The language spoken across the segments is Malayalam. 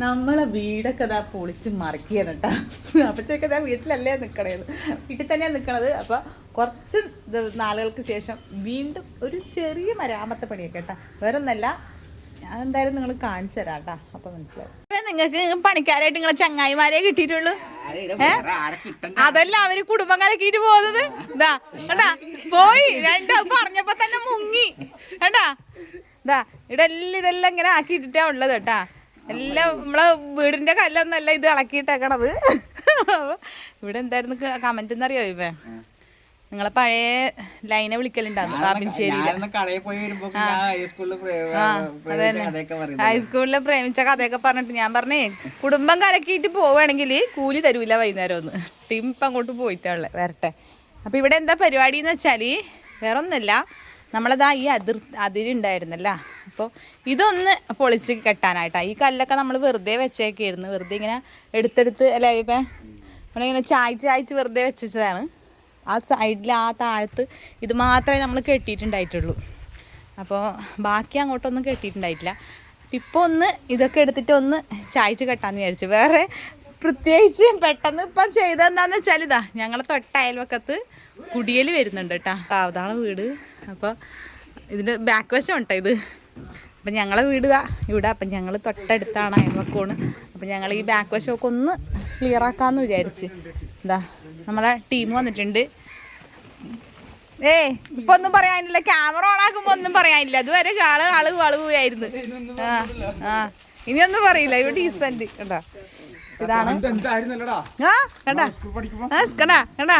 നമ്മളെ വീടൊക്കെ ഇതാ പൊളിച്ച് മറിക്കുകയാണ് കേട്ടോ അപ്പച്ചൊക്കെ ഇതാ വീട്ടിലല്ലേ നിൽക്കണത് വീട്ടിൽ തന്നെയാണ് നിൽക്കണത് അപ്പോൾ കുറച്ച് നാളുകൾക്ക് ശേഷം വീണ്ടും ഒരു ചെറിയ മരാമത്തെ പണിയൊക്കെ കേട്ടോ വേറൊന്നല്ല ഞാൻ എന്തായാലും നിങ്ങൾ കാണിച്ചു തരാം കേട്ടോ അപ്പോൾ മനസ്സിലാവും. നിങ്ങൾക്ക് പണിക്കാരായിട്ട് നിങ്ങളെ ചങ്ങായിമാരെ കിട്ടിയിട്ടുള്ളൂ? അതല്ല അവർ കുടുംബം കലക്കിട്ട് പോകുന്നത്. ഇതാ കണ്ടാ? പോയി രണ്ടോ പറഞ്ഞപ്പോ തന്നെ മുങ്ങി. കണ്ടാ? ഇതാ ഇവിടെ എല്ലാം ഇതെല്ലാം ഇങ്ങനെ ആക്കിയിട്ടാ ഉള്ളത് കേട്ടാ എല്ലാം നമ്മളെ വീടിന്റെ കല്ലൊന്നല്ല ഇത് ഇളക്കിയിട്ടേക്കണത്. അപ്പൊ ഇവിടെ എന്തായിരുന്നു കമന്റ് എന്നറിയോ ഇവ? നിങ്ങളെ പഴയ ലൈനെ വിളിക്കലുണ്ടായിരുന്നു ഹൈസ്കൂളിലെ പ്രേമിച്ച കഥയൊക്കെ പറഞ്ഞിട്ട് ഞാൻ പറഞ്ഞേ കുടുംബം കലക്കിയിട്ട് പോവുകയാണെങ്കിൽ കൂലി തരൂല വൈകുന്നേരം ഒന്ന് ടീം ഇപ്പം അങ്ങോട്ട് പോയിട്ടുള്ളേ വരട്ടെ. അപ്പം ഇവിടെ എന്താ പരിപാടി എന്ന് വെച്ചാൽ വേറെ ഒന്നുമില്ല നമ്മളതാ ഈ അതിർ ഉണ്ടായിരുന്നല്ല അപ്പോൾ ഇതൊന്ന് പൊളിച്ച് കെട്ടാനായിട്ടാണ് ഈ കല്ലൊക്കെ നമ്മൾ വെറുതെ വെച്ചേക്കായിരുന്നു. വെറുതെ ഇങ്ങനെ എടുത്തെടുത്ത് അല്ലേ ഇപ്പം? നമ്മളിങ്ങനെ ചായച്ച് ചായച്ച് വെറുതെ വെച്ചതാണ്. ആ സൈഡിൽ ആ താഴത്ത് ഇത് മാത്രമേ നമ്മൾ കെട്ടിയിട്ടുണ്ടായിട്ടുള്ളൂ. അപ്പോൾ ബാക്കി അങ്ങോട്ടൊന്നും കെട്ടിയിട്ടുണ്ടായിട്ടില്ല. ഇപ്പോൾ ഒന്ന് ഇതൊക്കെ എടുത്തിട്ട് ഒന്ന് ചായച്ച് കെട്ടാന്ന് വിചാരിച്ചു. വേറെ പ്രത്യേകിച്ച് പെട്ടെന്ന് ഇപ്പം ചെയ്തെന്താന്ന് വെച്ചാൽ ഇതാ ഞങ്ങളെ തൊട്ട കുടിയൽ വരുന്നുണ്ട് കേട്ടോ അതാണ് വീട്. അപ്പോൾ ഇതിന്റെ ബാക്ക് വശം ഉണ്ടോ ഇത്? അപ്പം ഞങ്ങളെ വീട് ഇതാ. ഇവിടെ അപ്പം ഞങ്ങൾ തൊട്ടടുത്താണ് അയൽവക്കോണ് അപ്പം ഞങ്ങൾ ഈ ബാക്ക് വശമൊക്കെ ഒന്ന് ക്ലിയർ ആക്കാമെന്ന് വിചാരിച്ച്. എന്താ നമ്മളെ ടീം വന്നിട്ടുണ്ട്. ഏ ഇപ്പൊ ഒന്നും പറയാനില്ല. ക്യാമറ ഓൺ ആക്കുമ്പോ ഒന്നും പറയാനില്ല. അതുവരെ ആൾ ആൾ വളവുമായിരുന്നു ആ ആ. ഇനിയൊന്നും പറയില്ല. ഇവിടെ ഡീസന്റ് കണ്ടാ? ഇതാണ്. ആ കണ്ടാ. ആ കണ്ടാ കണ്ടാ.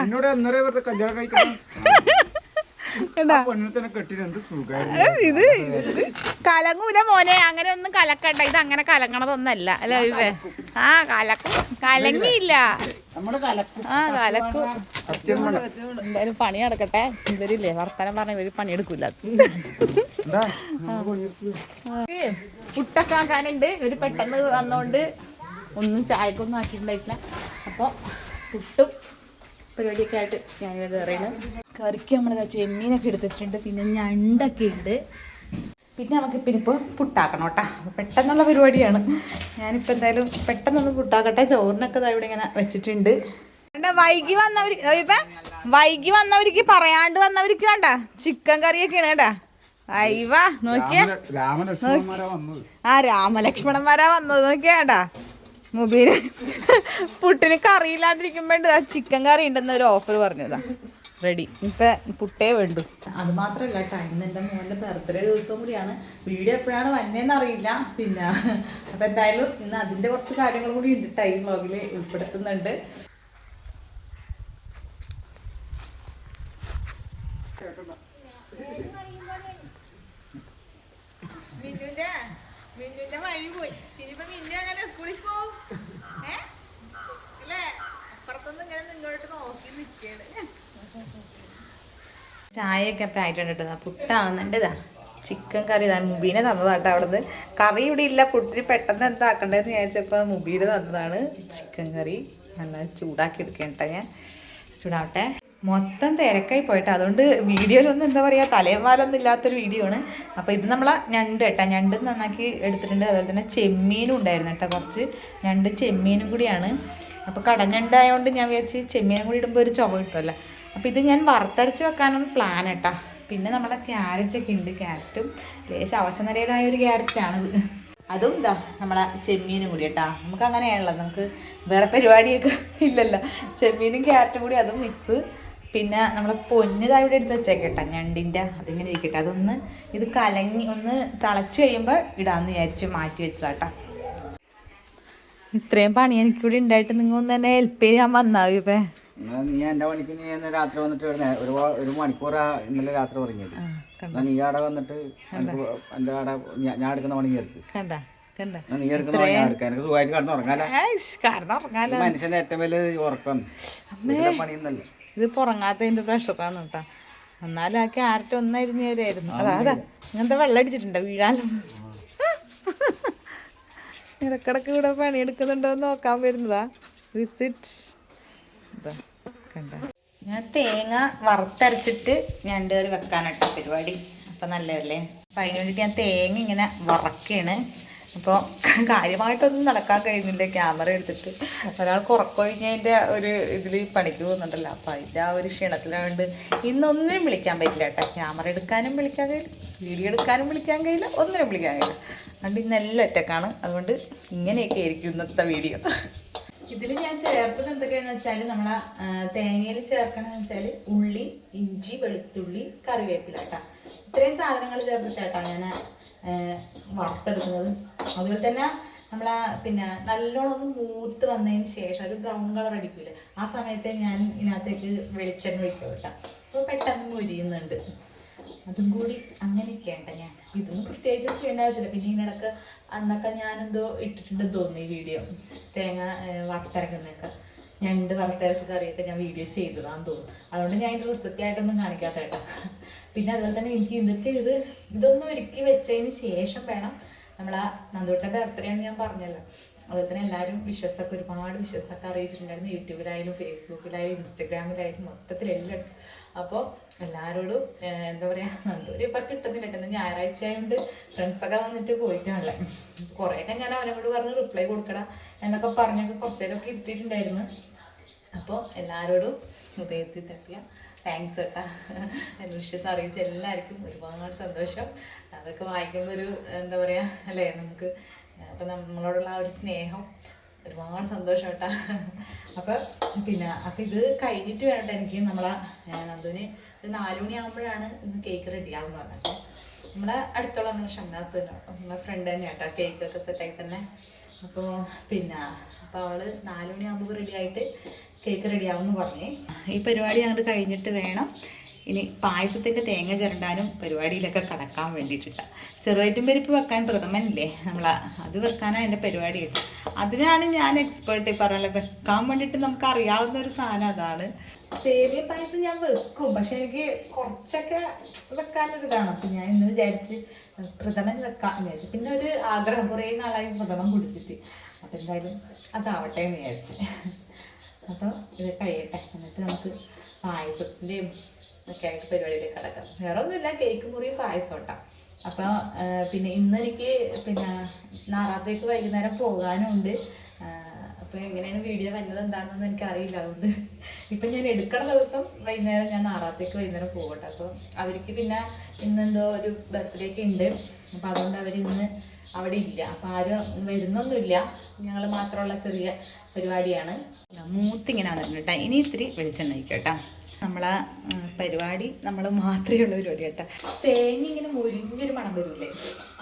കണ്ടാ. ഇത് ഇത് കലങ്ങൂല മോനെ അങ്ങനെ ഒന്നും കലക്കണ്ട. ഇത് അങ്ങനെ കലങ്ങണതൊന്നല്ല അല്ലേ ഇവേ ആ കലക്കും. കലങ്ങിയില്ല. ആ കലക്കും. എന്തായാലും പണി നടക്കട്ടെ. ഇവരില്ലേ വർത്തമാനം പറഞ്ഞ ഇവർ പണിയെടുക്കൂല. നമുക്ക് ഇവർ പെട്ടെന്ന് വന്നോണ്ട് ഒന്നും ചായക്കൊന്നും ആക്കിയിട്ടുണ്ടായിട്ടില്ല. അപ്പോൾ പുട്ടും പരിപാടിയൊക്കെ ആയിട്ട് ഞാൻ കയറിയാണ് കറിക്ക് നമ്മൾ ചെമ്മീനൊക്കെ എടുത്ത് വെച്ചിട്ടുണ്ട്. പിന്നെ ഞണ്ടൊക്കെ ഉണ്ട്. പിന്നെ നമുക്ക് പിന്നിപ്പോൾ പുട്ടാക്കണം കേട്ടോ. പെട്ടെന്നുള്ള പരിപാടിയാണ്. ഞാനിപ്പോൾ എന്തായാലും പെട്ടെന്നൊന്ന് പുട്ടാക്കട്ടെ. ചോറിനൊക്കെ ദാ ഇവിടെ ഇങ്ങനെ വെച്ചിട്ടുണ്ട്. വേണ്ട വൈകി വന്നവർ ഇപ്പം വൈകി വന്നവർക്ക് പറയാണ്ട് വന്നവർക്ക് വേണ്ട. ചിക്കൻ കറിയൊക്കെയാണ് കേട്ടാ. അയ്യവാ നോക്കിയാ. ആ രാമലക്ഷ്മണന്മാരാ വന്നത്. നോക്കിയാണ്ടാ മുബീന് പുട്ടിന് കറിയില്ലാണ്ടിരിക്കുമ്പോണ്ട് ആ ചിക്കൻ കറി ഉണ്ടെന്ന് ഒരു ഓഫർ പറഞ്ഞതാ. റെഡി ഇപ്പൊ പുട്ടേ വേണ്ടു. അത് മാത്രല്ല കേട്ടോ ഇന്ന് എന്റെ മോന്റെ ബർത്ത്ഡേ ദിവസം കൂടിയാണ്. വീഡിയോ എപ്പോഴാണ് വന്നേന്ന് അറിയില്ല. പിന്നെ അപ്പൊ എന്തായാലും ഇന്ന് അതിന്റെ കുറച്ച് കാര്യങ്ങൾ കൂടി ഉണ്ട് ടൈം വ്ളോഗിൽ ഉൾപ്പെടുത്തുന്നുണ്ട്. മിന്നുന്റെ മിന്നുന്റെ വഴി പോയി. ശരിപ്പോ മിന്നു അങ്ങനെ സ്കൂളിൽ പോവും ഏ അല്ലേ അപ്പുറത്തൊന്നും ഇങ്ങനെ നിന്നോട്ട് നോക്കി നിൽക്കാണ് ചായയൊക്കെ അപ്പം ആയിട്ടുണ്ട് കേട്ടോ. പുട്ടാവുന്നുണ്ട് ഇതാ. ചിക്കൻ കറി ഇതാ. മുബീനെ തന്നതാട്ടോ അവിടുന്ന്. കറി ഇവിടെ ഇല്ല. പുട്ടിന് പെട്ടെന്ന് എന്താക്കണ്ടെന്ന് വിചാരിച്ചപ്പോൾ മുബീനെ തന്നതാണ്. ചിക്കൻ കറി നല്ല ചൂടാക്കി എടുക്കണം കേട്ടോ ഞാൻ. ചൂടാവട്ടെ. മൊത്തം തിരക്കായി പോയിട്ട്. അതുകൊണ്ട് വീഡിയോയിലൊന്നും എന്താ പറയുക തലയന്മാരൊന്നും ഇല്ലാത്തൊരു വീഡിയോ ആണ്. അപ്പോൾ ഇത് നമ്മളെ ഞണ്ട് കേട്ടോ ഞണ്ട് നന്നാക്കി എടുത്തിട്ടുണ്ട്. അതുപോലെ തന്നെ ചെമ്മീനും ഉണ്ടായിരുന്നു കേട്ടോ കുറച്ച് ഞണ്ട് ചെമ്മീനും കൂടിയാണ്. അപ്പോൾ കടഞ്ഞുണ്ടായതുകൊണ്ട് ഞാൻ വിചാരിച്ച് ചെമ്മീനും കൂടി ഇടുമ്പോൾ ഒരു ചുവ കിട്ടുമല്ലോ അപ്പോൾ ഇത് ഞാൻ വറുത്തരച്ച് വെക്കാനാണ് പ്ലാൻ കേട്ടോ പിന്നെ നമ്മുടെ ക്യാരറ്റൊക്കെ ഉണ്ട് ക്യാരറ്റും ലേശം അവശനിലയിലായ ഒരു ക്യാരറ്റാണിത് അതും ഇതാ നമ്മളെ ചെമ്മീനും കൂടി കേട്ടാ നമുക്ക് അങ്ങനെയാണല്ലോ. നമുക്ക് വേറെ പരിപാടിയൊക്കെ ഇല്ലല്ലോ. ചെമ്മീനും ക്യാരറ്റും കൂടി അതും മിക്സ് പിന്നെ നമ്മളെ പൊന്നിതാ ഇവിടെ എടുത്ത് വെച്ചേക്കട്ടെ. ഞണ്ടിന്റെ അതിങ്ങനെ ഇരിക്കട്ടെ. അതൊന്ന് ഇത് കലങ്ങി ഒന്ന് തിളച്ച് കഴിയുമ്പോൾ ഇടാമെന്ന് വിചാരിച്ച് മാറ്റി വെച്ചതാട്ടാ ഇത്രയും പണി എനിക്ക് കൂടി ഉണ്ടായിട്ട് നിങ്ങൾ ഒന്ന് തന്നെ ഹെൽപ്പ് ചെയ്യാൻ വന്നാ ഇപ്പേ നീ എന്റെ പണിക്ക് നീ ഇന്ന് രാത്രി വന്നിട്ട് ഒരു ഒരു ഒരു മണിക്കൂറാ ഇന്നലെ രാത്രി ഉറങ്ങിയത്. നീ അവിടെ വന്നിട്ട് എന്റെ അവിടെ ഞാൻ എടുക്കുന്ന പണി എടുത്ത് നീ എടുക്കുന്ന പണി ഞാൻ എടുക്കാം. എനിക്ക് സുഖമായിട്ട് കിടന്ന് ഉറങ്ങാല കാരണം ഉറങ്ങാലോ മനുഷ്യന്റെ ഏറ്റവും വലിയ ഉറക്കം. വീട്ടിലെ പണിയൊന്നല്ല. ഇത് പുറങ്ങാത്തതിന്റെ പ്രഷറാണ് കേട്ടോ. എന്നാലും ആ ക്യാരറ്റ് ഒന്നായിരുന്നു അതാ ഇങ്ങനത്തെ വെള്ളം അടിച്ചിട്ടുണ്ടോ വീഴാലും ഇടക്കിടക്ക് ഇവിടെ പണിയെടുക്കുന്നുണ്ടോ എന്ന് നോക്കാൻ വരുന്നതാ. വിസിറ്റ് ഞാൻ തേങ്ങ വറുത്തരച്ചിട്ട് ഞണ്ട് കറി വെക്കാനാട്ടോ പരിപാടി. അപ്പം നല്ലതല്ലേ? അപ്പം അതിന് വേണ്ടിയിട്ട് ഞാൻ തേങ്ങ ഇങ്ങനെ വറക്കുകയാണ് അപ്പോൾ കാര്യമായിട്ടൊന്നും നടക്കാൻ കഴിയുന്നില്ല. ക്യാമറ എടുത്തിട്ട്. ഒരാൾ കുറക്കൊഴിഞ്ഞതിന്റെ ഒരു ഇതിൽ പണിക്ക് പോകുന്നുണ്ടല്ലോ. അപ്പോൾ അതിന്റെ ആ ഒരു ക്ഷീണത്തിലായതുകൊണ്ട് ഇന്നൊന്നിനും വിളിക്കാൻ പറ്റില്ല കേട്ടോ. ക്യാമറ എടുക്കാനും വിളിക്കാൻ കഴിയില്ല. വീഡിയോ എടുക്കാനും വിളിക്കാൻ കഴിയില്ല. ഒന്നിനും വിളിക്കാൻ കഴിയില്ല. അതുകൊണ്ട് ഇന്നെല്ലാം ഒറ്റക്കാണ്. അതുകൊണ്ട് ഇങ്ങനെയൊക്കെ ആയിരിക്കും ഇന്നത്തെ വീഡിയോ. ഇതിൽ ഞാൻ ചേർത്തത് എന്തൊക്കെയാണെന്ന് വെച്ചാൽ നമ്മൾ തേങ്ങയിൽ ചേർക്കണമെന്ന് വെച്ചാൽ ഉള്ളി ഇഞ്ചി വെളുത്തുള്ളി കറിവേപ്പില കേട്ടോ. ഇത്രയും സാധനങ്ങൾ ചേർത്തിട്ടാട്ടോ ഞാൻ വറുത്തെടുക്കുന്നത്. അതുപോലെ തന്നെ നമ്മളെ പിന്നെ നല്ലോണം ഒന്ന് മൂത്ത് വന്നതിന് ശേഷം ഒരു ബ്രൗൺ കളർ അടിക്കില്ല ആ സമയത്തെ ഞാൻ ഇതിനകത്തേക്ക് വെളിച്ചെണ്ണ ഒഴിക്കും കേട്ടോ. അപ്പോൾ പെട്ടെന്ന് മൊരിയുന്നുണ്ട് അതും കൂടി അങ്ങനെയൊക്കെയാണ് ഞാൻ. ഇതൊന്നും പ്രത്യേകിച്ച് ചെയ്യേണ്ട ആവശ്യമില്ല. പിന്നെ ഇതിനിടക്ക് അന്നൊക്കെ ഞാനെന്തോ ഇട്ടിട്ടുണ്ടെന്ന് തോന്നി വീഡിയോ. തേങ്ങ വറുത്തരക്കുന്നൊക്കെ ഞണ്ട് വറുത്തരച്ച കറിയൊക്കെ ഞാൻ വീഡിയോ ചെയ്തതാന്ന് തോന്നുന്നു. അതുകൊണ്ട് ഞാൻ ഇതിന്റെ റെസിപ്പി ആയിട്ടൊന്നും കാണിക്കാത്ത കേട്ടോ പിന്നെ അതുപോലെ തന്നെ എനിക്ക് ഇതൊക്കെ ഇത് ഇതൊന്നും ഒരുക്കി വെച്ചതിന് ശേഷം വേണം നമ്മളാ ആ ബർത്ത്ഡേ ആണ് ഞാൻ പറഞ്ഞല്ലോ. അതുപോലെ തന്നെ എല്ലാവരും വിശ്വസൊക്കെ ഒരുപാട് വിശ്വസൊക്കെ അറിയിച്ചിട്ടുണ്ടായിരുന്നു. യൂട്യൂബിലായാലും ഫേസ്ബുക്കിലായാലും ഇൻസ്റ്റഗ്രാമിലായാലും മൊത്തത്തിലെല്ലാം അപ്പോൾ എല്ലാവരോടും ഏഹ്, എന്താ പറയുക ഒരു ഇപ്പം കിട്ടുന്നില്ല കിട്ടുന്ന ഞായറാഴ്ച ആയതുകൊണ്ട് ഫ്രണ്ട്സൊക്കെ വന്നിട്ട് പോയിട്ടാണല്ലേ. കുറേയൊക്കെ ഞാൻ അവനോട് പറഞ്ഞ് റിപ്ലൈ കൊടുക്കണം എന്നൊക്കെ പറഞ്ഞൊക്കെ കുറച്ചേരൊക്കെ ഇരുത്തിയിട്ടുണ്ടായിരുന്നു. അപ്പോൾ എല്ലാവരോടും ഹൃദയത്തിൽ തട്ടിയ താങ്ക്സ് കേട്ടാ. വിഷസ് അറിയിച്ച എല്ലാവർക്കും ഒരുപാട് സന്തോഷം. അതൊക്കെ വായിക്കുമ്പോൾ ഒരു എന്താ പറയുക അല്ലേ നമുക്ക് അപ്പം നമ്മളോടുള്ള ആ ഒരു സ്നേഹം ഒരുപാട് സന്തോഷം കേട്ടാ. അപ്പം പിന്നെ അപ്പം ഇത് കഴിഞ്ഞിട്ട് വേണ്ട എനിക്ക് നമ്മളെ നന്ദുവിന് ഒരു നാലുമണി ആവുമ്പോഴാണ് ഇന്ന് കേക്ക് റെഡി ആകുന്ന പറഞ്ഞത്. നമ്മളെ അടുത്തുള്ള നമ്മളെ ഷംനാസ് നമ്മളെ ഫ്രണ്ട് തന്നെ കേട്ടോ കേക്കൊക്കെ സെറ്റായി തന്നെ. അപ്പോൾ പിന്നെ അപ്പോൾ അവൾ നാലുമണി റെഡി ആയിട്ട് കേക്ക് റെഡി ആവുമെന്ന് പറഞ്ഞു. ഈ പരിപാടി അങ്ങോട്ട് കഴിഞ്ഞിട്ട് വേണം. ഇനി പായസത്തിന്റെ തേങ്ങ ചിരണ്ടാനും പരിപാടിയിലൊക്കെ കടക്കാൻ വേണ്ടിയിട്ടാണ് ചെറുവയറ്റും പരിപ്പ് വെക്കാൻ പ്രഥമനില്ലേ? നമ്മൾ അത് വെക്കാനാണ് എന്റെ പരിപാടി അതിനാണ് ഞാൻ എക്സ്പേർട്ട് പറഞ്ഞ വെക്കാൻ വേണ്ടിയിട്ട് നമുക്ക് അറിയാവുന്ന ഒരു സാധനം അതാണ്. സേമിയ പായസം ഞാൻ വെക്കും. പക്ഷെ എനിക്ക് കുറച്ചൊക്കെ വെക്കാനൊരു ഇതാണ് അപ്പം ഞാൻ ഇന്ന് വിചാരിച്ച് പ്രഥമൻ വെക്കാം വിചാരിച്ചു. പിന്നെ ഒരു ആഗ്രഹം കുറേ നാളായി പ്രഥമൻ കുടിച്ചിട്ട്. അപ്പം എന്തായാലും അതാവട്ടെ എന്ന് വിചാരിച്ച്. അപ്പോൾ ഇത് കഴിയട്ടെ. എന്നിട്ട് നമുക്ക് പായസത്തിന്റെയും ഒക്കെ ആയിട്ട് പരിപാടിയിലേക്ക് കിടക്കാം. വേറെ ഒന്നുമില്ല കേക്ക് മുറിയും പായസം കേട്ടോ. അപ്പോൾ പിന്നെ ഇന്ന് എനിക്ക് പിന്നെ നാറാത്തേക്ക് വൈകുന്നേരം പോകാനുണ്ട്. അപ്പോൾ എങ്ങനെയാണ് വീഡിയോ വരുന്നത് എന്താണെന്നൊന്നും എനിക്ക് അറിയില്ല അതുകൊണ്ട് ഇപ്പം ഞാൻ എടുക്കണ ദിവസം വൈകുന്നേരം ഞാൻ ആറാത്തേക്ക് വൈകുന്നേരം പോകട്ടെ. അപ്പോൾ അവർക്ക് പിന്നെ ഇന്നെന്തോ ഒരു ബർത്ത്ഡേ ഒക്കെ ഉണ്ട്. അപ്പോൾ അതുകൊണ്ട് അവർ ഇന്ന് അവിടെ ഇല്ല. അപ്പം ആരും വരുന്നൊന്നുമില്ല. ഞങ്ങൾ മാത്രമുള്ള ചെറിയ പരിപാടിയാണ്. മൂത്തിങ്ങനെയാണ് കേട്ടോ ഇനി ഇത്തിരി വെളിച്ചെണ്ണ കേട്ടോ നമ്മളെ പരിപാടി നമ്മൾ മാത്രമേ ഉള്ള പരിപാടി കേട്ടോ തേങ്ങ ഇങ്ങനെ മുരിഞ്ഞൊരു മണം വരൂലേ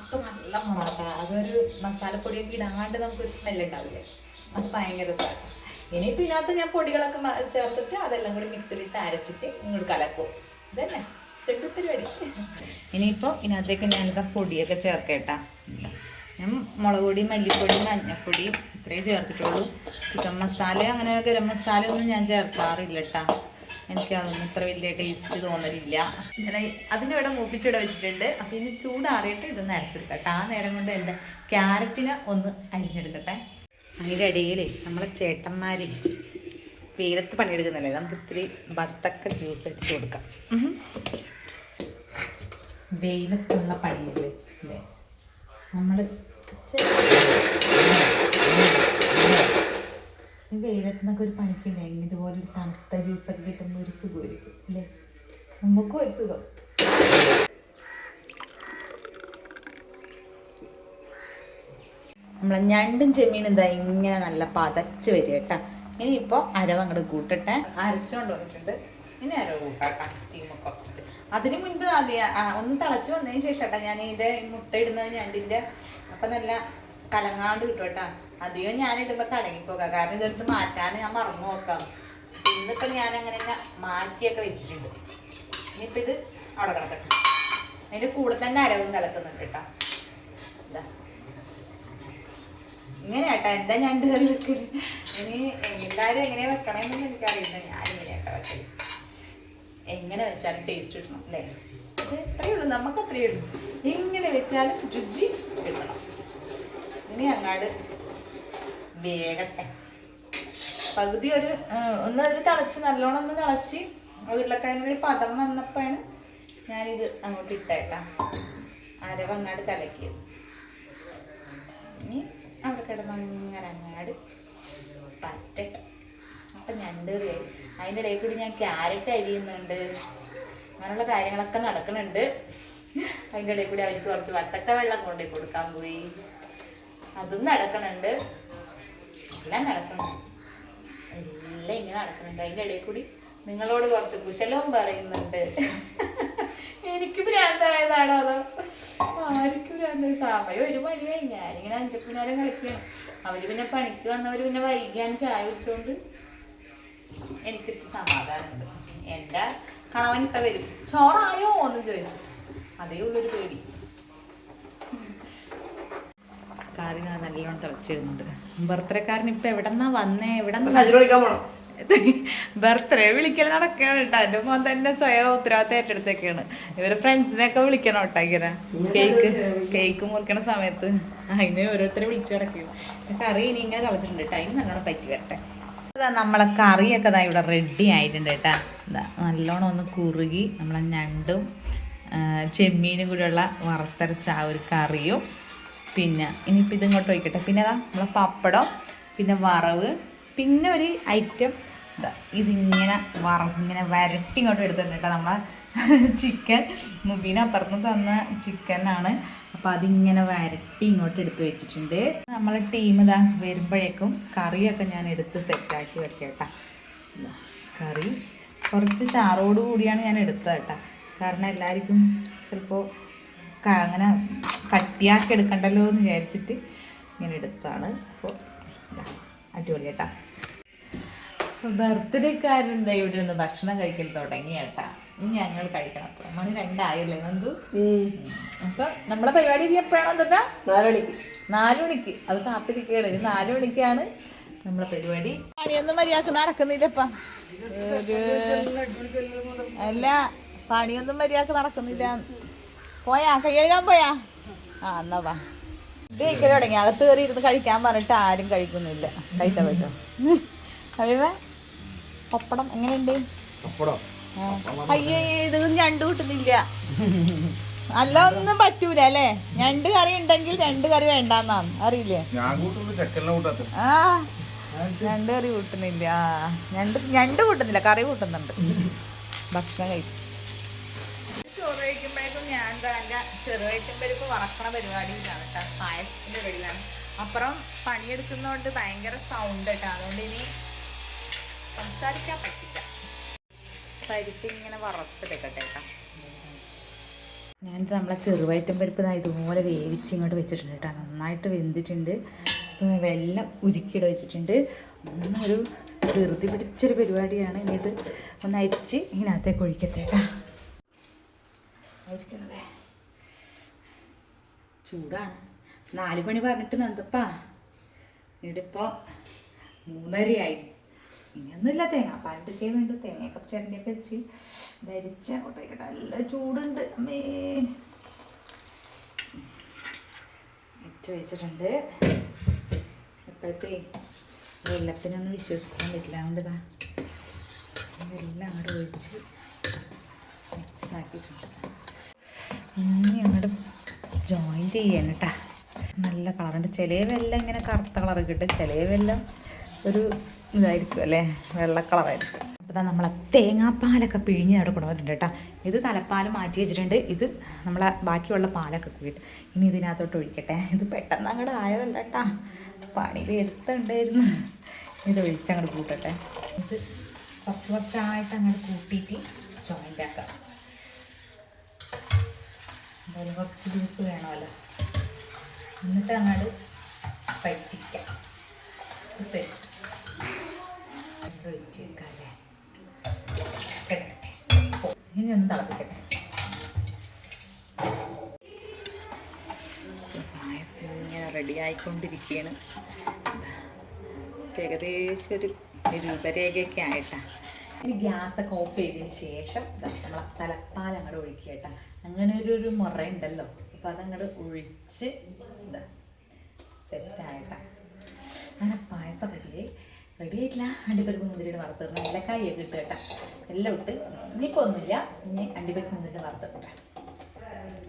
അപ്പം നല്ല മണാട്ടാ അതൊരു മസാലപ്പൊടിയൊക്കെ ഇടാണ്ട് നമുക്കൊരു സ്മെല്ല് ഉണ്ടാവില്ലേ? അത് ഭയങ്കര രസമാണ് ഇനിയിപ്പോൾ ഇതിനകത്ത് ഞാൻ പൊടികളൊക്കെ ചേർത്തിട്ട് അതെല്ലാം കൂടി മിക്സിലിട്ട് അരച്ചിട്ട് ഇങ്ങോട്ട് കലക്കും. ഇതന്നെ. സിമ്പിൾ പരിപാടി. ഇനിയിപ്പോൾ ഇതിനകത്തേക്ക് ഞാനിതാ പൊടിയൊക്കെ ചേർക്കേട്ടാ. ഞാൻ മുളക് പൊടി മല്ലിപ്പൊടി മഞ്ഞൾപ്പൊടി ഇത്രയും ചേർത്തിട്ടുള്ളൂ. ചിക്കൻ മസാല അങ്ങനെ ഗരം മസാല ഒന്നും ഞാൻ ചേർക്കാറില്ല കേട്ടാ എനിക്ക് അതൊന്നും ഇത്ര വലിയ ടേസ്റ്റ് തോന്നലില്ല. ഞാൻ അതിനിവിടെ മൂപ്പിച്ചിവിടെ വെച്ചിട്ടുണ്ട്. അപ്പം ഇനി ചൂടാറിയിട്ട് ഇതൊന്ന് അരച്ചെടുക്കട്ടെ. ആ നേരം കൊണ്ട് എന്റെ ക്യാരറ്റിനെ ഒന്ന് അരിഞ്ഞെടുക്കട്ടെ. അതിന്റെ ഇടയിൽ നമ്മളെ ചേട്ടന്മാർ വെയിലത്ത് പണിയെടുക്കുന്നില്ലേ? നമുക്ക് ഇത്തിരി ബത്തക്ക ജ്യൂസ് എടുത്ത് കൊടുക്കാം. വെയിലത്തുള്ള പണികൾ അല്ലേ? നമ്മൾ വെയിലത്ത് നിന്നൊക്കെ ഒരു പണിക്കില്ലേ? ഇതുപോലെ ഒരു തണുത്ത ജ്യൂസൊക്കെ കിട്ടുമ്പോൾ ഒരു സുഖമായിരിക്കും അല്ലേ? നമുക്കും ഒരു സുഖം. നമ്മളെ ഞണ്ടും ചെമ്മീനും ഇതാ ഇങ്ങനെ നല്ല പതച്ച് വരിക കേട്ടാ. ഇനിയിപ്പോൾ അരവ് അങ്ങോട്ട് കൂട്ടട്ടെ. അരച്ചുകൊണ്ട് വന്നിട്ടുണ്ട്. ഇനി അരവ് കൂട്ടാട്ടാ സ്റ്റീം കുറച്ചിട്ട്. അതിന് മുൻപ് ആദ്യം ഒന്ന് തിളച്ച് വന്നതിന് ശേഷം കേട്ടോ ഞാൻ മുട്ട ഇടുന്നത് ഞണ്ടിന്റെ അപ്പം നല്ല കലങ്ങാണ്ട് കിട്ടും കേട്ടാ. അധികം ഞാൻ ഇടുമ്പോൾ കലങ്ങിപ്പോകാം. കാരണം ഇതെടുത്ത് മാറ്റാൻ ഞാൻ മറന്നു നോക്കാം. ഇന്നിപ്പം ഞാൻ അങ്ങനെ മാറ്റിയൊക്കെ വെച്ചിട്ടുണ്ട്. ഇനിയിപ്പോൾ ഇത് അവിടെ കിടക്കട്ടെ. അതിന്റെ കൂടെ തന്നെ അരവും കലക്കുന്നുണ്ട് കേട്ടോ ഇതാ ഇങ്ങനെ കേട്ടോ എന്താ ഞണ്ട് കറി ഇനി എല്ലാവരും എങ്ങനെയാ വെക്കണമെന്നൊന്നും എനിക്കറിയില്ല. ഞാൻ ഇങ്ങനെയാട്ടോ വെക്കൽ. എങ്ങനെ വെച്ചാലും ടേസ്റ്റ് കിട്ടണം അല്ലേ? അത് അത്രയേ ഉള്ളൂ നമുക്ക് അത്രയേ ഉള്ളൂ. എങ്ങനെ വെച്ചാലും രുചി കിട്ടണം. ഇനി അങ്ങാട് വേഗട്ടെ പകുതി ഒരു ഒന്ന് ഒരു തിളച്ച് നല്ലോണം ഒന്ന് തിളച്ച് ഉരുളക്കിഴങ്ങിന് ഒരു പദം വന്നപ്പോഴാണ് ഞാനിത് അങ്ങോട്ട് ഇട്ടേട്ടാ. അരവ് അങ്ങാട് കലക്കിയത്. ഇനി അവിടെ കിടന്നങ്ങനെ അങ്ങാട് പറ്റട്ടെ. അപ്പം ഞണ്ട് കറിയായി അതിന്റെ ഇടയിൽ കൂടി ഞാൻ ക്യാരറ്റ് അരിയുന്നുണ്ട് അങ്ങനെയുള്ള കാര്യങ്ങളൊക്കെ നടക്കുന്നുണ്ട് അതിന്റെ ഇടയിൽ കൂടി അവർക്ക് കുറച്ച് വത്തക്ക വെള്ളം കൊണ്ടു കൊടുക്കാൻ പോയി. അതും നടക്കണുണ്ട്. എല്ലാം നടക്കുന്നുണ്ട് എല്ലാം ഇങ്ങനെ നടക്കുന്നുണ്ട് അതിന്റെ ഇടയിൽ കൂടി നിങ്ങളോട് കുറച്ച് കുശലവും പറയുന്നുണ്ട്. എനിക്ക് ഭ്രാന്തായതാണോ അതോ? ആർക്കും എന്താ സമയം ഒരു മണിയായി. ഞാനിങ്ങനെ അഞ്ചൊക്കെ നേരം കളിക്കണം. അവർ പിന്നെ പണിക്ക് വന്നവര് പിന്നെ വൈകിയാണ് ചായ കുടിച്ചോണ്ട് എനിക്ക് സമാധാനമുണ്ട്. എന്റെ കണവൻ ഇട്ട വരും. ചോറായോ എന്ന് ചോദിച്ചിട്ട്. അതേ ഉള്ളൊരു പേടി. കാറിന് ഞാൻ നല്ലോണം തിളച്ചിരുന്നുണ്ട് ബർത്ത്ഡേക്കാരൻ ഇപ്പൊ എവിടെന്നാ വന്നേ? എവിടെ ബർത്ത്ഡേ വിളിക്കൽ നടക്കണം കേട്ടോ എന്റെ മോൻ തന്നെ സ്വയം ഉത്തരവാദിത്തം ഏറ്റെടുത്തേക്കാണ്. ഇവരെ ഫ്രണ്ട്സിനെയൊക്കെ വിളിക്കണം കേട്ടോ ഇങ്ങനെ. കേക്ക് കേക്ക് മുറിക്കണ സമയത്ത്. അതിനെ ഓരോരുത്തരെ വിളിച്ചു കിടക്കും കറി ഇനി ഇങ്ങനെ തളച്ചിട്ടുണ്ട്. കേട്ടോ അതിന് നല്ലോണം പറ്റി വരട്ടെ അതാ നമ്മളെ കറിയൊക്കെ ഇതാ ഇവിടെ റെഡി ആയിട്ടുണ്ട് കേട്ടോ എന്താ നല്ലോണം ഒന്ന് കുറുകി നമ്മളെ ഞണ്ടും ചെമ്മീനും കൂടെയുള്ള വറുത്തരച്ച ആ ഒരു കറിയും. പിന്നെ ഇനിയിപ്പോൾ ഇതിങ്ങോട്ട് ഒഴിക്കട്ടെ. പിന്നെ അതാ നമ്മളെ പപ്പടം പിന്നെ വറവ് പിന്നെ ഒരു ഐറ്റം ഇതിങ്ങനെ വറ ഇങ്ങനെ വരട്ടി ഇങ്ങോട്ട് എടുത്തിട്ടുണ്ട് കേട്ടോ നമ്മളെ ചിക്കൻ. മുബീന അപ്പുറത്ത് തന്ന ചിക്കനാണ് അപ്പോൾ അതിങ്ങനെ വരട്ടി ഇങ്ങോട്ട് എടുത്ത് വെച്ചിട്ടുണ്ട്. നമ്മളെ ടീം ഇതാ വരുമ്പോഴേക്കും കറിയൊക്കെ ഞാൻ എടുത്ത് സെറ്റാക്കി വെക്കാം കേട്ടോ. കറി കുറച്ച് ചാറോട് കൂടിയാണ് ഞാൻ എടുത്തത് കേട്ടോ. കാരണം എല്ലാവർക്കും ചിലപ്പോൾ അങ്ങനെ കട്ടിയാക്കി എടുക്കണ്ടല്ലോ എന്ന് വിചാരിച്ചിട്ട് ഇങ്ങനെ എടുത്തതാണ്. അപ്പോൾ അടിപൊളി കേട്ടോ. ബർത്ത്ഡേക്കാരൻ എന്താ ഇവിടെ നിന്ന് ഭക്ഷണം കഴിക്കൽ തുടങ്ങി കേട്ടാ. ഇനി ഞങ്ങൾ കഴിക്കണം. അപ്പൊ മണി രണ്ടായല്ലേ നന്ദു? അപ്പൊ നമ്മളെ പരിപാടി ഇനി എപ്പോഴാണോ തൊട്ടാ നാലുമണിക്ക്. നാലുമണിക്ക് അത് കാത്തിരിക്കുകയാണ്. ഇനി നാലുമണിക്കാണ് നമ്മളെ പരിപാടി. പണിയൊന്നും മര്യാദയ്ക്ക് നടക്കുന്നില്ലപ്പാ. അല്ല പണിയൊന്നും മര്യാദയ്ക്ക് നടക്കുന്നില്ല. പോയാ കയ്യഴുകാൻ പോയാ? ആ എന്നാ വാ. കഴിക്കൽ തുടങ്ങി. അകത്ത് കയറി ഇരുന്ന് കഴിക്കാൻ പറഞ്ഞിട്ട് ആരും കഴിക്കുന്നില്ല. കഴിച്ചോ കഴിച്ചോ? അഭിമേ? പപ്പടം എങ്ങനെയുണ്ട്? പപ്പടം. അയ്യേ ഇത് ഞണ്ട് കിട്ടുന്നില്ല. അല്ല ഒന്നും പറ്റൂല അല്ലേ? ഞണ്ട് കറി ഉണ്ടെങ്കിൽ രണ്ട് കറി വേണ്ടെന്നാണ്. അറിയില്ലേ? ആ. ഞണ്ട് കറി കൂട്ടുന്നില്ല. രണ്ട് ഞണ്ട് ഞണ്ട് കൂട്ടുന്നില്ല കറി കൂട്ടുന്നുണ്ട്. ഭക്ഷണം കഴിക്കും ചോറ് കഴിക്കുമ്പോഴേക്കും ഞാൻ തന്നെ ചെറുവയറ്റുമ്പരിപ്പ് വറക്കണ പരിപാടിയിലാണ് കേട്ടോ. പായസത്തിന്റെ പരിപാടിയിലാണ് അപ്പുറം പണിയെടുക്കുന്നതുകൊണ്ട് ഭയങ്കര സൗണ്ട് കേട്ടോ. അതുകൊണ്ട് ഇനി സംസാരിക്കാൻ പറ്റില്ല. പരിപ്പ് ഇങ്ങനെ വറുത്തെടുക്കട്ടെ കേട്ടോ നമ്മളെ ചെറുവയറ്റം പരിപ്പ് ഇതുപോലെ വേവിച്ച് ഇങ്ങോട്ട് വെച്ചിട്ടുണ്ട് കേട്ടോ നന്നായിട്ട് വെന്തിട്ടുണ്ട്. വെള്ളം വെല്ലം ഉരുക്കിയിട്ട് വെച്ചിട്ടുണ്ട്. ഒന്നൊരു ധൃതി പിടിച്ചൊരു പരിപാടിയാണ്. ഇനി ഇത് ഒന്ന് അരിച്ച് ഇതിനകത്തേക്ക് ഒഴിക്കട്ടെ കേട്ടോ ചൂടാണ്. നാല് മണി പറഞ്ഞിട്ട് നന്ദപ്പാ. ഇടിപ്പോ മൂന്നരയായി. ഇനിയൊന്നുമില്ല. തേങ്ങാപ്പാലിട്ടൊക്കെ വേണ്ടു. തേങ്ങയൊക്കെ ചിരണ്ടിയൊക്കെ വെച്ച് ധരിച്ച അങ്ങോട്ട് വയ്ക്കട്ടെ നല്ല ചൂടുണ്ട്. അമ്മേ. മരിച്ച് വെച്ചിട്ടുണ്ട്. ഇപ്പോഴത്തെ വെള്ളത്തിനൊന്നും വിശ്വസിക്കാൻ പറ്റില്ല. അതുകൊണ്ട് എല്ലാം അവിടെ ഒഴിച്ച് മിക്സാക്കിയിട്ടുണ്ട്. ഇനി അങ്ങോട്ട് ജോയിന്റ് ചെയ്യണം കേട്ടാ നല്ല കളറുണ്ട്. ചില വെല്ലം ഇങ്ങനെ കറുത്ത കളർ കിട്ടും ചില വെല്ലം ഒരു ഇതായിരിക്കും അല്ലേ? വെള്ള കളറായിരിക്കും അപ്പോൾ നമ്മളെ തേങ്ങാപ്പാലൊക്കെ പിഴിഞ്ഞ് അവിടെ കൊണ്ടുവന്നിട്ടുണ്ട് കേട്ടോ. ഇത് തലപ്പാൽ മാറ്റി വെച്ചിട്ടുണ്ട്. ഇത് നമ്മളെ ബാക്കിയുള്ള പാലൊക്കെ കൂടിയിട്ട്. ഇനി ഇതിനകത്തോട്ട് ഒഴിക്കട്ടെ. ഇത് പെട്ടെന്ന് അങ്ങോട്ട് ആയതല്ല കേട്ടാ. പണി വരുത്തുണ്ടായിരുന്നു. ഇത് ഒഴിച്ചങ്ങോട്ട് കൂട്ടട്ടെ. ഇത് കുറച്ച് കുറച്ചായിട്ട് അങ്ങോട്ട് കൂട്ടിയിട്ട് ജോയിന്റ് ആക്കാം. എന്തായാലും കുറച്ച് ജ്യൂസ് വേണമല്ലോ. എന്നിട്ട് അങ്ങോട്ട് പറ്റിക്കാം. സെറ്റ് ഒഴിച്ച് വെക്കാല്ലേ കിടക്കട്ടെ ഇനി ഒന്ന് തിളപ്പിക്കട്ടെ. പായസം ഇങ്ങനെ റെഡി ആയിക്കൊണ്ടിരിക്കുകയാണ് ഏകദേശം ഒരു രൂപരേഖയൊക്കെ ആയിട്ടാ. ഇനി ഗ്യാസൊക്കെ ഓഫ് ചെയ്തതിന് ശേഷം നമ്മൾ തലപ്പാൽ അങ്ങോട്ട് ഒഴിക്കുക അങ്ങനെ ഒരു ഒരു മുറ ഉണ്ടല്ലോ. അപ്പം അതങ്ങോട്ട് ഒഴിച്ച് ഇതാ സെറ്റായിട്ടാ അങ്ങനെ പായസം റെഡിയായി റെഡി ആയിട്ടില്ല? അണ്ടിപ്പരിപ്പ് മുന്തിരിയുടെ വറുത്തിടണം. ഏലക്കായൊക്കെ ഇട്ട് കേട്ടാ. എല്ലാം ഇട്ട്. ഇനിയിപ്പോൾ ഒന്നുമില്ല. ഇനി അണ്ടിപ്പരിപ്പ് മുന്തിരിയുടെ വറുത്തിട്ടെ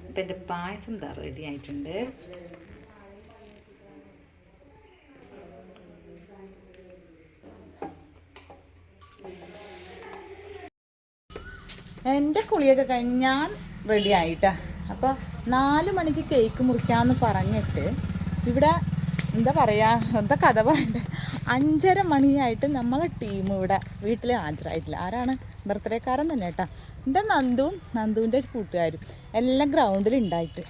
ഇപ്പം എന്റെ പായസം എന്താ റെഡി ആയിട്ടുണ്ട്. എന്റെ കുളിയൊക്കെ കഴിഞ്ഞാൽ റെഡി ആയിട്ടാ. അപ്പോൾ നാല് മണിക്ക് കേക്ക് മുറിക്കാമെന്ന് പറഞ്ഞിട്ട് ഇവിടെ എന്താ പറയുക എന്താ കഥ പറയണ്ടേ? അഞ്ചര മണിയായിട്ട് നമ്മളെ ടീം ഇവിടെ വീട്ടിൽ ഹാജരായിട്ടില്ല. ആരാണ്? ബർത്ത്ഡേക്കാരൻ തന്നെ കേട്ടോ. എന്റെ നന്ദുവും നന്ദുവിന്റെ കൂട്ടുകാരും എല്ലാം ഗ്രൗണ്ടിൽ ഉണ്ടായിട്ട്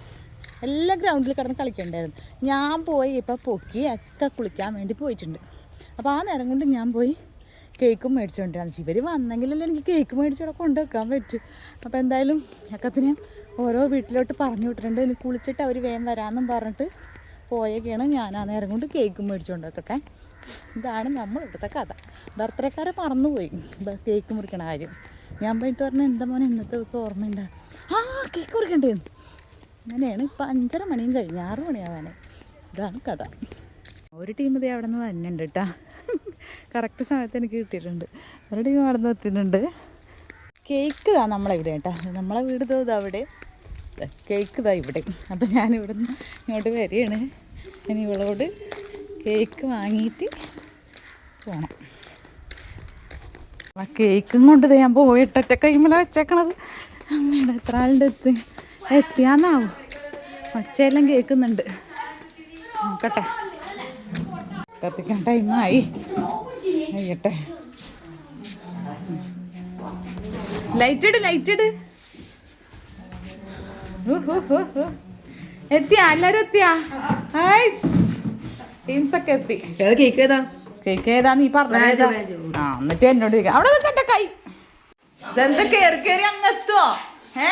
എല്ലാ ഗ്രൗണ്ടിൽ കിടന്ന് കളിക്കണ്ടായിരുന്നു. ഞാൻ പോയി ഇപ്പോൾ പൊക്കി ഒക്കെ കുളിക്കാൻ വേണ്ടി പോയിട്ടുണ്ട്. അപ്പോൾ ആ നേരം കൊണ്ട് ഞാൻ പോയി കേക്കും മേടിച്ചുകൊണ്ടിരുന്നു ഇവർ വന്നെങ്കിലല്ലേ എനിക്ക് കേക്ക് മേടിച്ചവിടെ കൊണ്ടുവെക്കാൻ പറ്റും. അപ്പോൾ എന്തായാലും അക്കത്തിന് ഓരോ വീട്ടിലോട്ട് പറഞ്ഞു വിട്ടിട്ടുണ്ട്. ഇനി കുളിച്ചിട്ട് അവർ വേഗം വരാമെന്നും പറഞ്ഞിട്ട് പോയൊക്കെയാണ് ഞാൻ ആ നേരം കൊണ്ട് കേക്ക് മേടിച്ചുകൊണ്ട് വെക്കട്ടെ ഇതാണ് നമ്മൾ ഇവിടുത്തെ കഥ. ബർത്ത്ഡേക്കാരെ മറന്നുപോയി. കേക്ക് മുറിക്കണ കാര്യം. ഞാൻ പോയിട്ട് പറഞ്ഞ എന്താ മോനെ ഇന്നത്തെ ദിവസം ഓർമ്മയുണ്ട്? ആ കേക്ക് മുറിക്കണ്ടേ. അങ്ങനെയാണ് ഇപ്പം അഞ്ചര മണിയും കഴിഞ്ഞ് ആറ് മണിയാവാനേ ഇതാണ് കഥ. ഒരു ടീം ഇതേ അവിടെ നിന്ന് വരുന്നുണ്ട് കേട്ടാ കറക്റ്റ് സമയത്ത് എനിക്ക് കിട്ടിയിട്ടുണ്ട്. ഒരു ടീം അവിടെ നിന്ന് എത്തിയിട്ടുണ്ട്. കേക്ക് ഇതാ നമ്മളിവിടെ കേട്ടാ നമ്മളെ വീട് ഇതാ അവിടെ കേക്ക് ഇതാ ഇവിടെ. അപ്പം ഞാൻ ഇവിടെ നിന്ന് ഇങ്ങോട്ട് വരികയാണ്. ഇനി ഇവളോട് കേക്ക് വാങ്ങിയിട്ട് പോകണം ആ കേക്കും കൊണ്ട് ഞാൻ പോയിട്ടൊറ്റ കൈമല വെച്ചേക്കണത്. അമ്മയുടെ എത്ര ആളുടെ എത്തി എത്തിയാന്നാവും? ഒച്ചയെല്ലാം കേൾക്കുന്നുണ്ട്. നോക്കട്ടെ. കത്തിക്കാൻ ടൈമായി കഴിയട്ടെ. ലൈറ്റ് ഇട് ലൈറ്റ് ഇട്. എത്തിയാ എല്ലാരും എത്തിയാ? ടീംസ് ഒക്കെ എത്തി. കേക്ക് ഏതാ? കേക്ക് ഏതാ നീ പറഞ്ഞാ ആ എന്നിട്ട് എന്നോട് ചോദിക്കാം. അവിടെ നിൽക്കട്ടെ കൈ. ഇതെന്താ കേറി കേറി അങ്ങ് എത്തുവോ? ഏ?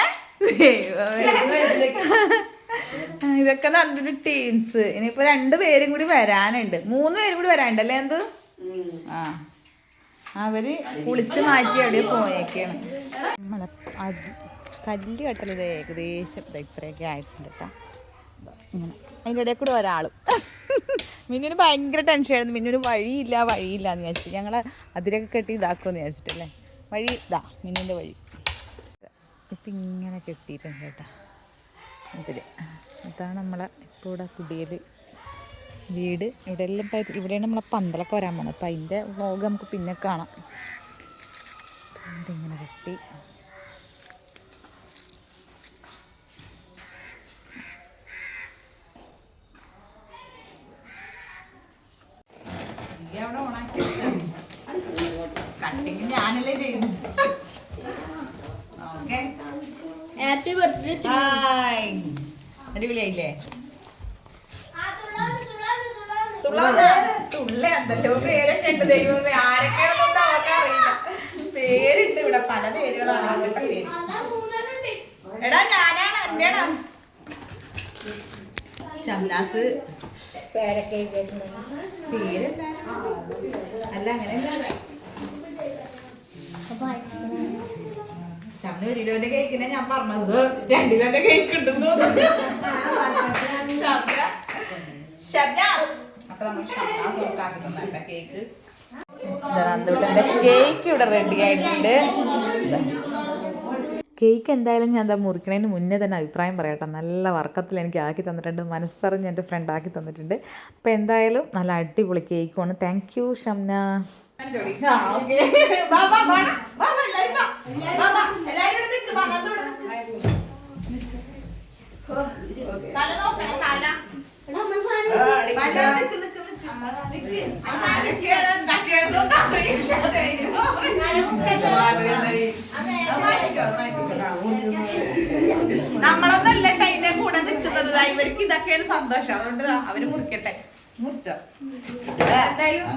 ഇതൊക്കെ നല്ലൊരു ടീംസ് ഇനിയിപ്പോ രണ്ട് പേരും കൂടി വരാനുണ്ട്. മൂന്ന് പേരും കൂടി വരാനുണ്ടല്ലേ എന്ത്? ആ. അവർ കുളിച്ച് മാറ്റി അവിടെ പോയേക്കാണ്. നമ്മളെ കല്ല് കെട്ടലത് ഏകദേശം ഇത്രയൊക്കെ ആയിട്ടുണ്ട് കേട്ടോ ഇങ്ങനെ. അതിന്റെ ഇടയിൽ കൂടെ ഒരാളും. മിന്നിന് ഭയങ്കര ടെൻഷനായിരുന്നു മിന്നിന് വഴിയില്ല വഴിയില്ല എന്ന് വിചാരിച്ചു ഞങ്ങൾ അതിരൊക്കെ കെട്ടി ഇതാക്കുമെന്ന് വിചാരിച്ചിട്ടല്ലേ? വഴി ഇതാ മിന്നിന്റെ വഴി. ഇപ്പം ഇങ്ങനെ കെട്ടിയിട്ടുണ്ട് കേട്ടോ. അതിരെ അതാണ് നമ്മളെ ഇപ്പോൾ ഇവിടെ കുടിയൽ വീട്. ഇവിടെ എല്ലാം ഇപ്പം ഇവിടെയാണ് നമ്മളെ പന്തലൊക്കെ വരാൻ പോകുന്നത് അപ്പം അതിന്റെ വ്ലോഗ് നമുക്ക് പിന്നെ കാണാം. ഇങ്ങനെ കെട്ടി കട്ടിങ് ഞാനല്ലേ ചെയ്യുന്നു ഓക്കെ ഹാപ്പി ബർത്ത്ഡേ ഹായ് അടിപൊളിയായില്ലേ തുള്ളാന്ന് തുള്ള എന്തല്ലോ പേരൊക്കെ ഉണ്ട് ദൈവമേ ആരൊക്കെയാണെന്നൊന്നും അവർക്ക് അറിയില്ല പേരുണ്ട് ഇവിടെ പല പേരുകളാണ് ഇവരുടെ പേര്. എടാ ഞാനാണ് ഷംനാസ്. പേരല്ല അല്ല അങ്ങനെയല്ല. ഷംന ഒരു കിലോന്റെ കേക്കിനെ ഞാൻ പറഞ്ഞത്. രണ്ട് കിലോന്റെ കേക്ക് ഉണ്ടെന്ന് അപ്പൊ നമ്മൾ ഷംനാസ് കേക്ക്. കേക്ക് ഇവിടെ റെഡി ആയിട്ടുണ്ട്. കേക്ക് എന്തായാലും ഞാൻ എന്താ മുറിക്കണതിന് മുന്നേ തന്നെ അഭിപ്രായം പറയട്ടെ. നല്ല വർക്കത്തിൽ എനിക്ക് ആക്കി തന്നിട്ടുണ്ട്. മനസ്സറിഞ്ഞ് എന്റെ ഫ്രണ്ട് ആക്കി തന്നിട്ടുണ്ട്. അപ്പോൾ എന്തായാലും നല്ല അടിപൊളി കേക്കുമാണ് താങ്ക് യു ഷംന. നമ്മളൊന്നല്ല ടൈമിന്റെ കൂടെ നിൽക്കുന്നത്. ഇവർക്ക് ഇതൊക്കെയാണ് സന്തോഷം. അതുകൊണ്ട് അവർ മുറിക്കട്ടെ. മുറിച്ചോ? എന്തായാലും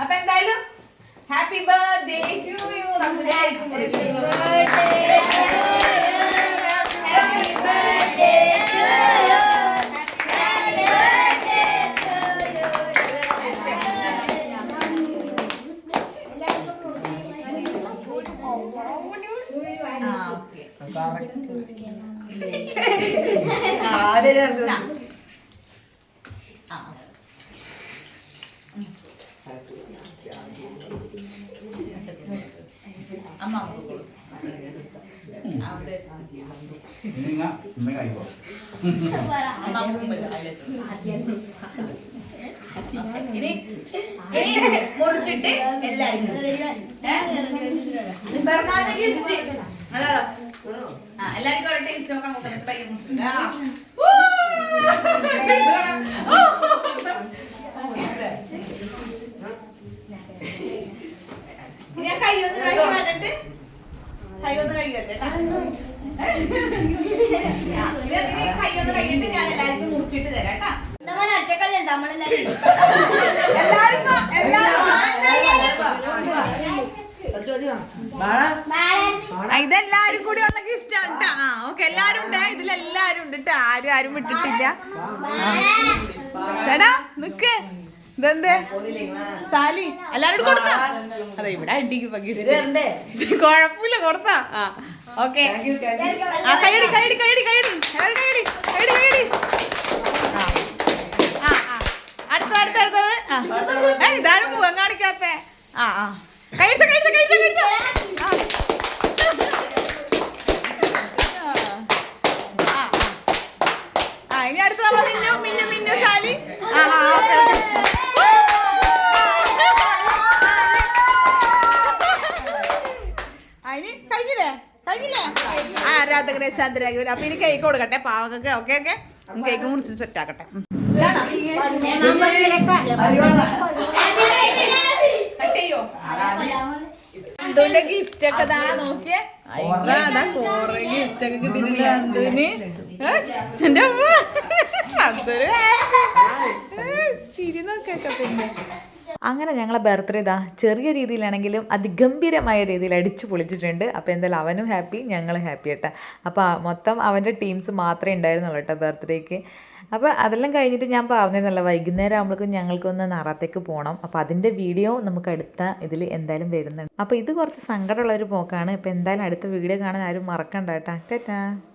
അപ്പൊ എന്തായാലും ഹാപ്പി ബർത്ത്ഡേ ടു യു. നമ്മുടെ ആ ഓക്കെ ആ അമ്മ അവിടെ നിങ്ങൾ ഇന്ന് കഴിക്കോ ഇനി ഇനി മുറിച്ചിട്ട് എല്ലാരും പിറന്നാളിന് ഗിഫ്റ്റ് അതാ ആ എല്ലാവർക്കും ഒരു ടേസ്റ്റ് നോക്കാം പയ്യെ മുറിച്ചിട്ട് ആ. ഊ! ഇനി ഞാൻ കൈ ഒന്ന് കഴുകി മാറ്റട്ടെ കൈ ഒന്ന് കഴുകട്ടെ ട്ടാ. ആ, ഇനി ഇനി കൈ ഒന്ന് കഴുകിയിട്ട് ഞാൻ എല്ലാവർക്കും മുറിച്ചിട്ട് തരാം കേട്ടാ നമ്മൾ ഒറ്റക്കല്ലേ നമ്മളെല്ലാരും എല്ലാരും വാ, എല്ലാരും വാ. ആ, ഇതെല്ലാരും കൂടി ഉള്ള ഗിഫ്റ്റ് ആണ് ട്ടാ. ആ ഓക്കെ എല്ലാരും ഉണ്ട് ഇതിലെല്ലാരും ഉണ്ട് ട്ടാ. ആരും ആരും വിട്ടിട്ടില്ല ചേട്ടാ നിക്ക് ഇതെന്ത് സാലി എല്ലാരോടും കൊടുത്താ? അതെ ഇവിടെ അടിക്ക് ഗിഫ്റ്റ് കുഴപ്പമില്ല കൊടുത്താ. ആ ഓക്കെ. ആ കൈയടി കൈയടി കൈയടി കൈയടി കൈയടി കൈയടി കൈയടി ആ ആ ആ. അടുത്തത് അടുത്തത് അടുത്തത്. ആ. ഏ ഇതാണ് മുഖം കാണിക്കാത്ത. ആ ആ. കഴിച്ച കഴിച്ച കഴിച്ച കഴിച്ച. ആ. ആ, ആ. ആ ഇനി അടുത്ത നമ്മൾ മിന്നു മിന്നു മിന്നു സാലി. ആ ഓക്കെ. ആരാധകരെ ചന്ദ്രഗുരു അപ്പൊ ഇനി കേക്ക് കൊടുക്കട്ടെ പാവകൊക്കെ ഓക്കെ ഓക്കെ കേക്ക് മുറിച്ച് സെറ്റ് ആക്കട്ടെ. ഗിഫ്റ്റ് ഒക്കെ ദാ നോക്കിയേ? പിന്നെ അങ്ങനെ ഞങ്ങളെ ബർത്ത്ഡേ ഇതാ ചെറിയ രീതിയിലാണെങ്കിലും അതിഗംഭീരമായ രീതിയിൽ അടിച്ചു പൊളിച്ചിട്ടുണ്ട്. അപ്പോൾ എന്തായാലും അവനും ഹാപ്പി ഞങ്ങളും ഹാപ്പി കേട്ടോ അപ്പോൾ മൊത്തം അവന്റെ ടീംസ് മാത്രമേ ഉണ്ടായിരുന്നുള്ളൂ കേട്ടോ ബർത്ത്ഡേക്ക് അപ്പോൾ അതെല്ലാം കഴിഞ്ഞിട്ട് ഞാൻ പറഞ്ഞിരുന്നല്ലോ വൈകുന്നേരം ആകുമ്പോഴേക്കും ഞങ്ങൾക്കൊന്ന് നറാത്തേക്ക് പോകണം അപ്പോൾ അതിന്റെ വീഡിയോ നമുക്ക് അടുത്ത ഇതിൽ എന്തായാലും വരുന്നുണ്ട്. അപ്പോൾ ഇത് കുറച്ച് സങ്കടമുള്ളൊരു പോക്കാണ്. ഇപ്പോൾ എന്തായാലും അടുത്ത വീഡിയോ കാണാൻ ആരും മറക്കണ്ട കേട്ടോ.